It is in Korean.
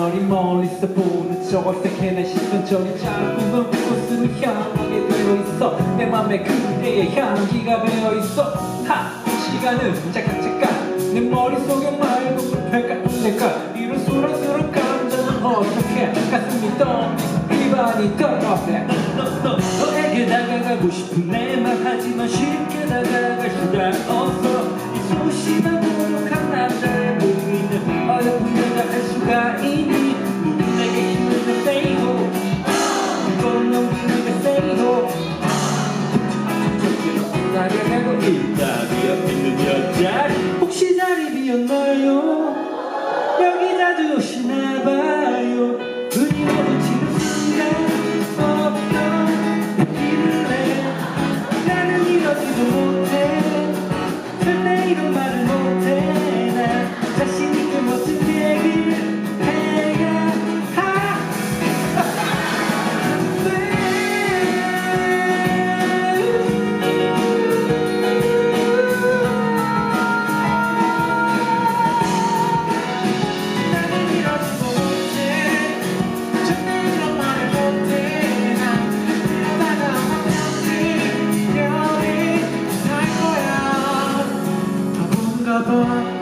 편얼이 멀리서 보는 저 어색해 싶은 저기 자꾸만 그곳으로 향하게 되어 있어? 내 맘에 그대의 향기가 배어 있어. 하 시간은 잠깐 잠깐 내 머릿속에 말고 불편할까 놀랄까? 이런 소란스러운 감정은 어떡해 가슴이 떨리고 입안이 더럽네. 너너너 너에게 다가가고 싶은 내 말 하지만 쉽게 다가갈 수가 없어. 이 소심한 радіш небе. Baba.